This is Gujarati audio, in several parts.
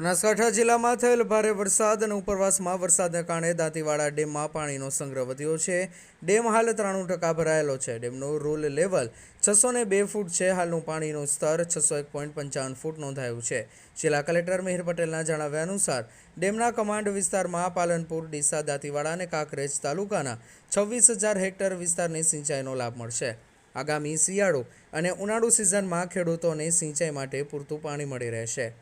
બનાસકાંઠા જિલ્લામાં થયેલ ભારે વરસાદ અને ઉપરવાસમાં વરસાદને કારણે દાંતીવાડા ડેમમાં પાણીનો સંગ્રહ વધ્યો છે. ડેમ હાલ ત્રાણું ટકા ભરાયેલો છે. ડેમનું રૂલ લેવલ છસો બે ફૂટ છે. હાલનું પાણીનું સ્તર છસો એક પોઈન્ટ પંચાવન ફૂટ નોંધાયું છે. જિલ્લા કલેક્ટર મિહિર પટેલના જણાવ્યા અનુસાર, ડેમના કમાન્ડ વિસ્તારમાં પાલનપુર, ડીસા, દાંતીવાડા અને કાંકરેજ તાલુકાના છવ્વીસ હજાર હેક્ટર વિસ્તારની સિંચાઈનો લાભ મળશે. આગામી શિયાળો અને ઉનાળુ સિઝનમાં ખેડૂતોને સિંચાઈ માટે પૂરતું પાણી મળી રહેશે.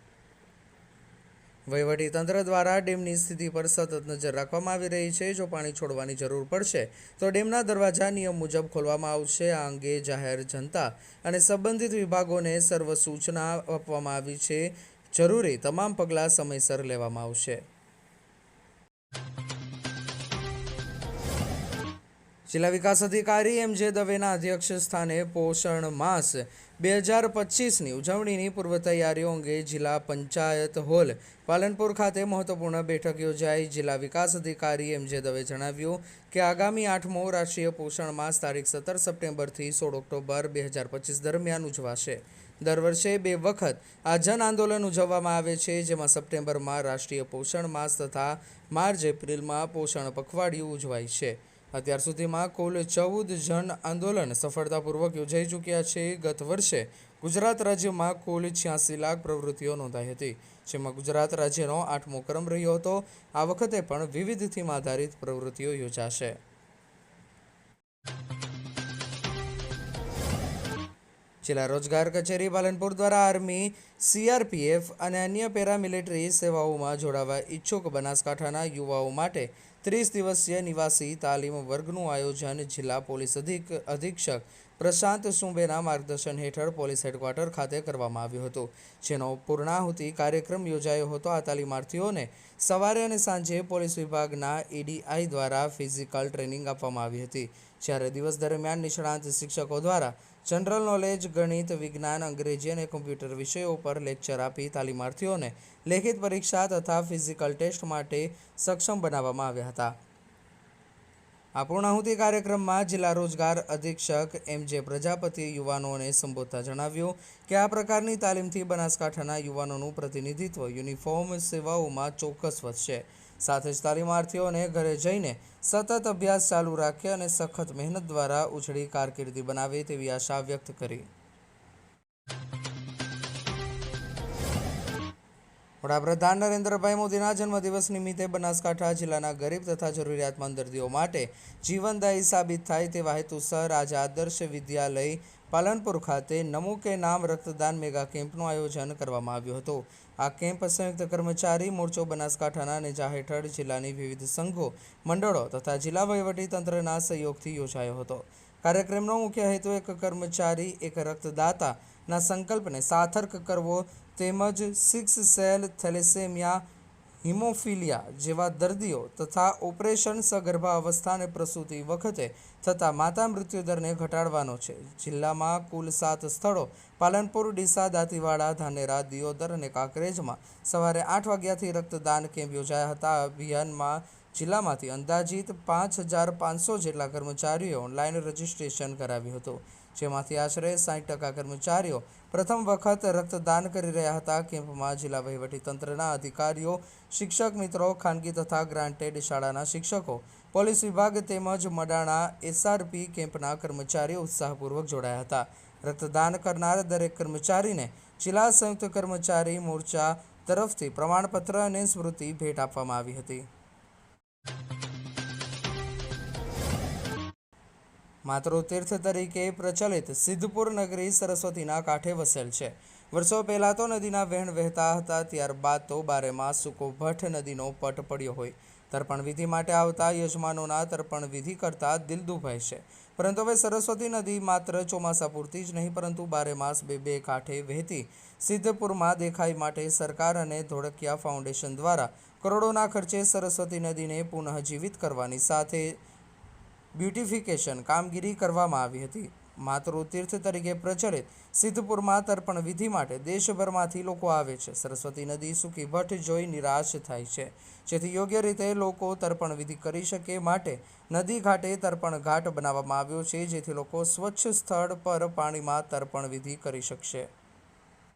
તંત્ર દ્વારા ડેમની સ્થિતિ પર સતત નજર રાખવામાં આવી રહી છે. જો પાણી છોડવાની જરૂર પડશે, તો ડેમના દરવાજા નિયમ મુજબ ખોલવામાં આવશે. આ અંગે જાહેર જનતા અને સંબંધિત વિભાગોને સર્વ સૂચના આપવામાં આવી છે. જરૂરી તમામ પગલાં સમયસર લેવામાં આવશે. જિલ્લા વિકાસ અધિકારી એમ જે દવેના અધ્યક્ષ સ્થાને પોષણ માસ બે હજાર પચીસની ઉજવણીની પૂર્વ તૈયારીઓ અંગે જિલ્લા પંચાયત હોલ પાલનપુર ખાતે મહત્વપૂર્ણ બેઠક યોજાઈ. જિલ્લા વિકાસ અધિકારી એમ જે દવે જણાવ્યું કે આગામી આઠમો રાષ્ટ્રીય પોષણ માસ તારીખ સત્તર સપ્ટેમ્બરથી સોળ ઓક્ટોબર બે હજાર પચીસ દરમિયાન ઉજવાશે. દર વર્ષે બે વખત આ જન આંદોલન ઉજવવામાં આવે છે, જેમાં સપ્ટેમ્બરમાં રાષ્ટ્રીય પોષણ માસ તથા માર્ચ એપ્રિલમાં પોષણ પખવાડિયું ઉજવાય છે. અત્યાર સુધીમાં કુલ ચૌદ જન આંદોલન સફળતાપૂર્વક યોજાઈ ચૂક્યા છે. ગત વર્ષે ગુજરાત રાજ્યમાં કુલ છ્યાસી લાખ પ્રવૃત્તિઓ નોંધાઈ હતી, જેમાં ગુજરાત રાજ્યનો આઠમો ક્રમ રહ્યો હતો. આ વખતે પણ વિવિધ થીમ આધારિત પ્રવૃત્તિઓ યોજાશે. જિલ્લા રોજગાર કચેરી પાલનપુર દ્વારા આર્મી, સીઆરપીએફ અને અન્ય પેરામિલિટરી સેવાઓમાં જોડાવા ઈચ્છુક બનાસકાંઠાના યુવાઓ માટે ત્રીસ દિવસીય નિવાસી તાલીમ વર્ગનું આયોજન જિલ્લા પોલીસ અધિક, અધિક્ષક પ્રશાંત સુંબેના માર્ગદર્શન હેઠળ પોલીસ હેડક્વાર્ટર ખાતે કરવામાં આવ્યું હતું. જેનો પૂર્ણાહુતિ કાર્યક્રમ યોજાયો હતો. આ તાલીમાર્થીઓને સવારે અને સાંજે પોલીસ વિભાગના ઈડીઆઈ દ્વારા ફિઝિકલ ટ્રેનિંગ આપવામાં આવી હતી. જ્યારે દિવસ દરમિયાન નિષ્ણાંત શિક્ષકો દ્વારા જનરલ નોલેજ, ગણિત, વિજ્ઞાન, અંગ્રેજી અને કોમ્પ્યુટર વિષયો પર લેક્ચર આપી તાલીમાર્થીઓને લેખિત પરીક્ષા તથા ફિઝિકલ ટેસ્ટ માટે સક્ષમ બનાવવામાં આવ્યા હતા. આ પૂર્ણાહુતિ કાર્યક્રમમાં જિલ્લા રોજગાર અધિક્ષક એમ જે પ્રજાપતિએ યુવાનોને સંબોધતા જણાવ્યું કે આ પ્રકારની તાલીમથી બનાસકાંઠાના યુવાનોનું પ્રતિનિધિત્વ યુનિફોર્મ સેવાઓમાં ચોક્કસ વધશે. સાથે જ તાલીમાર્થીઓને ઘરે જઈને સતત અભ્યાસ ચાલુ રાખે અને સખત મહેનત દ્વારા ઉછળી કારકિર્દી બનાવે તેવી આશા વ્યક્ત કરી. વડાપ્રધાન નરેન્દ્રભાઈ મોદીના જન્મદિવસ નિમિત્તે બનાસકાંઠા જિલ્લાના ગરીબ તથા જરૂરિયાતમંદ દર્દીઓ માટે જીવનદાયી સાબિત થાય તેવા હેતુસર આજે આદર્શ વિદ્યાલય પાલનપુર ખાતે નમો કે નામ રક્તદાન મેગા કેમ્પનું આયોજન કરવામાં આવ્યું હતું. આ કેમ્પ સંયુક્ત કર્મચારી મોરચો બનાસકાંઠાના નેજા હેઠળ જિલ્લાની વિવિધ સંઘો, મંડળો તથા જિલ્લા વહીવટી તંત્રના સહયોગથી યોજાયો હતો. કાર્યક્રમનો મુખ્ય હેતુ એક કર્મચારી, એક રક્તદાતાના સંકલ્પને સાર્થક કરવો તેમજ સિક્સ સેલ થેલેસેમિયા, હિમોફિલિયા જેવા દર્દીઓ તથા ઓપરેશન સગર્ભા અવસ્થાને પ્રસૂતિ વખતે થતા માતા મૃત્યુદરને ઘટાડવાનો છે. જિલ્લામાં કુલ સાત સ્થળો પાલનપુર, ડીસા, દાંતીવાડા, ધાનેરા, દિયોદર અને કાંકરેજમાં સવારે આઠ વાગ્યાથી રક્તદાન કેમ્પ યોજાયા હતા. અભિયાનમાં જિલ્લામાંથી અંદાજિત પાંચ હજાર પાંચસો જેટલા કર્મચારીઓએ ઓનલાઈન રજીસ્ટ્રેશન કરાવ્યું હતું. જેમાંથી આશરે સાઠ ટકા કર્મચારીઓ પ્રથમ વખત રક્તદાન કરી રહ્યા હતા. કેમ્પમાં જિલ્લા વહીવટીતંત્રના અધિકારીઓ, શિક્ષક મિત્રો, ખાનગી તથા ગ્રાન્ટેડ શાળાના શિક્ષકો, પોલીસ વિભાગ તેમજ મડાણા એસઆરપી કેમ્પના કર્મચારીઓ ઉત્સાહપૂર્વક જોડાયા હતા. રક્તદાન કરનાર દરેક કર્મચારીને જિલ્લા સંયુક્ત કર્મચારી મોરચા તરફથી પ્રમાણપત્ર અને સ્મૃતિ ભેટ આપવામાં આવી હતી. માતૃતીર્થ તરીકે પ્રચલિત સિદ્ધપુર નગરી સરસ્વતીના કાંઠે વસેલ છે. વર્ષો પહેલાં તો નદીના વહેણ વહેતા હતા, ત્યારબાદ તો બારેમાં સુકો ભટ્ટ નદીનો પટ પડ્યો હોય. તર્પણ વિધિ માટે આવતા યજમાનોના તર્પણ વિધિ કરતા દિલ દુભાય છે. પરંતુ હવે સરસ્વતી નદી માત્ર ચોમાસા પૂરતી જ નહીં, પરંતુ બારે માસ બે બે કાંઠે વહેતી સિદ્ધપુરમાં દેખાઈ માટે સરકાર અને ધોળકિયા ફાઉન્ડેશન દ્વારા કરોડોના ખર્ચે સરસ્વતી નદીને પુનઃજીવિત કરવાની સાથે બ્યુટિફિકેશન કામગીરી કરવામાં આવી હતી. માતૃતીર્થ તરીકે પ્રચલિત સિદ્ધપુરમાં તર્પણ વિધિ માટે દેશભરમાંથી લોકો આવે છે. સરસ્વતી નદી સૂકી ભટ્ટ જોઈ નિરાશ થાય છે. જેથી યોગ્ય રીતે લોકો તર્પણ વિધિ કરી શકે માટે નદી ઘાટે તર્પણ ઘાટ બનાવવામાં આવ્યો છે. જેથી લોકો સ્વચ્છ સ્થળ પર પાણીમાં તર્પણ વિધિ કરી શકશે.